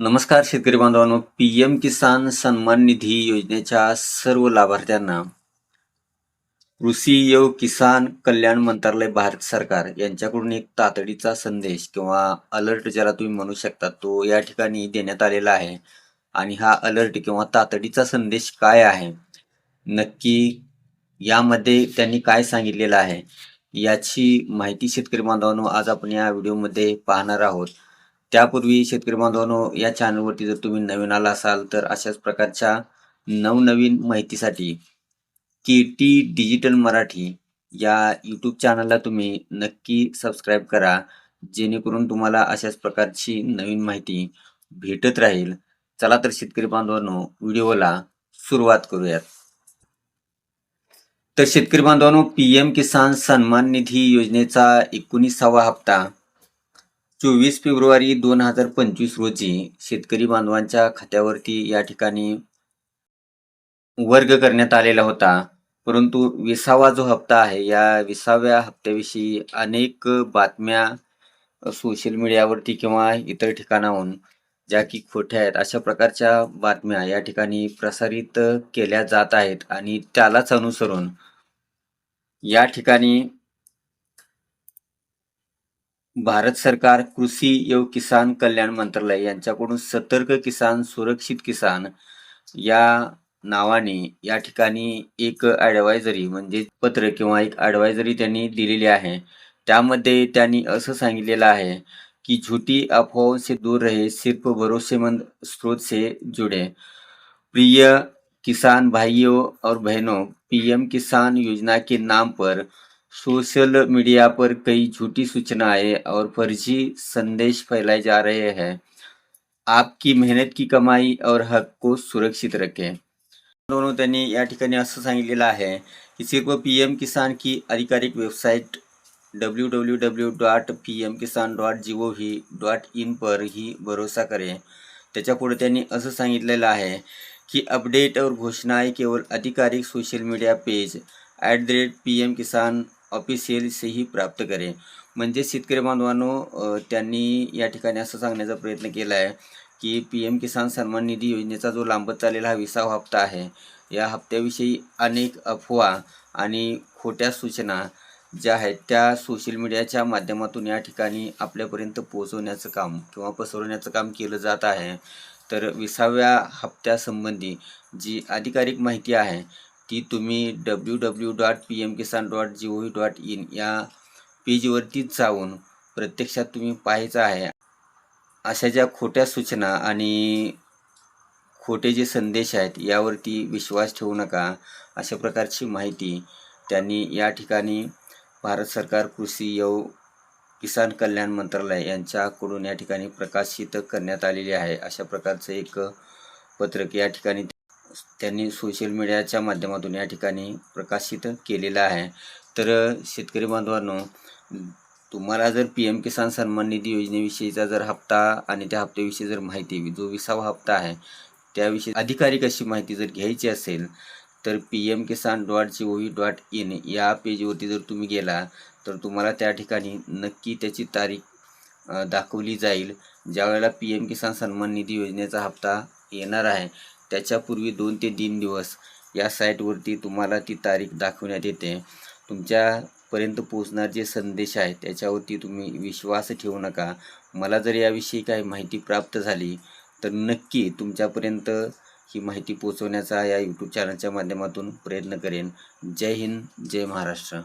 नमस्कार शेतकरी बांधवांनो. पी एम किसान सन्मान निधी योजनेच्या सर्व लाभार्थ्यांना कृषी व किसान कल्याण मंत्रालय भारत सरकार यांच्याकडून एक तातडीचा संदेश किंवा अलर्ट ज्याला तुम्ही म्हणू शकता तो या ठिकाणी देण्यात आलेला आहे. आणि हा अलर्ट किंवा तातडीचा संदेश काय आहे? नक्की यामध्ये त्यांनी काय सांगितलेलं आहे? याची माहिती शेतकरी बांधवांनो आज आपण या व्हिडिओमध्ये पाहणार आहोत. त्यापूर्वी शेतकरी बांधवांनो या चॅनलवरती जर तुम्ही नवीन आला असाल तर अशाच प्रकारच्या नवनवीन माहितीसाठी के टी डिजिटल मराठी या यूट्यूब चॅनलला तुम्ही नक्की सबस्क्राईब करा जेणेकरून तुम्हाला अशाच प्रकारची नवीन माहिती भेटत राहील. चला तर शेतकरी बांधवांनो व्हिडिओला सुरुवात करूयात. तर शेतकरी बांधवांनो पी एम किसान सन्मान निधी योजनेचा एकोणीसावा हप्ता चोवीस फेब्रुवारी दोन हजार पंचवीस रोजी शेतकरी बांधवांच्या खात्यावरती या ठिकाणी वर्ग करण्यात आलेला होता. परंतु विसावा जो हप्ता आहे या विसाव्या हप्त्याविषयी अनेक बातम्या सोशल मीडियावरती किंवा इतर ठिकाणाहून ज्या की खोट्या आहेत अशा प्रकारच्या बातम्या या ठिकाणी प्रसारित केल्या जात आहेत आणि त्यालाच अनुसरून या ठिकाणी भारत सरकार कृषी व किसान कल्याण मंत्रालय यांच्याकडून सतर्क किसान सुरक्षित किसान या नावाने या ठिकाणी एक ॲडवायझरी म्हणजे पत्र किंवा एक ॲडवायझरी त्यांनी दिलेली आहे. त्यामध्ये त्यांनी असं सांगितलेलं आहे कि झूठी अफवाहों से दूर रहे सिर्फ भरोसेमंद स्रोत से जुड़े. प्रिय किसान भाइयों और बहनों पीएम किसान योजना के नाम पर सोशल मीडिया पर कई झूठी सूचनाएँ और फर्जी संदेश फैलाए जा रहे हैं। आपकी मेहनत की कमाई और हक को सुरक्षित रखें। दोनों त्यांनी या ठिकाणी असं सांगितलेलं आहे की सिर्फ़ पी एम किसान की आधिकारिक website W W W dot P M Kisan dot G O V dot in पर ही भरोसा करें। त्याच्यापुढे त्यांनी असं सांगितलेलं आहे की अपडेट और घोषणाएँ केवल आधिकारिक social media page at the rate P M Kisan official प्राप्त करेल म्हणजे शेतकरी बांधवांनो त्यांनी या ठिकाणी असं सांगण्याचा प्रयत्न केला आहे की पी एम किसान सन्मान निधी योजनेचा जो लांबत चाललेला हा विसावा हप्ता आहे या हप्त्याविषयी अनेक अफवा आणि खोट्या सूचना ज्या आहेत त्या सोशल मीडियाच्या माध्यमातून या ठिकाणी आपल्यापर्यंत पोहोचवण्याचं काम किंवा पसरवण्याचं काम केलं जात आहे. तर विसाव्या हप्त्यासंबंधी जी अधिकारिक माहिती आहे ती तुम्ही W W dot P M Kisan dot G O V dot in या पेजवरतीच जाऊन प्रत्यक्षात तुम्ही पाहायचं आहे. अशा ज्या खोट्या सूचना आणि खोटे जे संदेश आहेत यावरती विश्वास ठेवू नका. अशा प्रकारची माहिती त्यांनी या ठिकाणी भारत सरकार कृषी यव किसान कल्याण मंत्रालय यांच्याकडून या ठिकाणी प्रकाशित करण्यात आलेली आहे. अशा प्रकारचं एक पत्रक या ठिकाणी त्यांनी सोशल मीडियाच्या माध्यमातून या ठिकाणी प्रकाशित केलेलं आहे. तर शेतकरी बांधवांनो तुम्हाला जर पी एम किसान सन्मान निधी योजनेविषयीचा जर हप्ता आणि त्या हप्त्याविषयी जर माहिती जो विसावा हप्ता आहे त्याविषयी अधिकारिक अशी माहिती जर घ्यायची असेल तर P M Kisan dot G O V dot in या पेजवरती जर तुम्ही गेला तर तुम्हाला त्या ठिकाणी नक्की त्याची तारीख दाखवली जाईल. ज्यावेळेला पी एम किसान सन्मान निधी योजनेचा हप्ता येणार आहे त्याच्यापूर्वी दोन ते तीन दिवस या साईटवरती तुम्हाला ती तारीख दाखवण्यात येते. तुमच्यापर्यंत पोचणार जे संदेश आहे त्याच्यावरती तुम्ही विश्वास ठेवू नका. मला जर याविषयी काही माहिती प्राप्त झाली तर नक्की तुमच्यापर्यंत ही माहिती पोचवण्याचा या यूट्यूब चॅनलच्या माध्यमातून प्रयत्न करेन. जय हिंद जय महाराष्ट्र.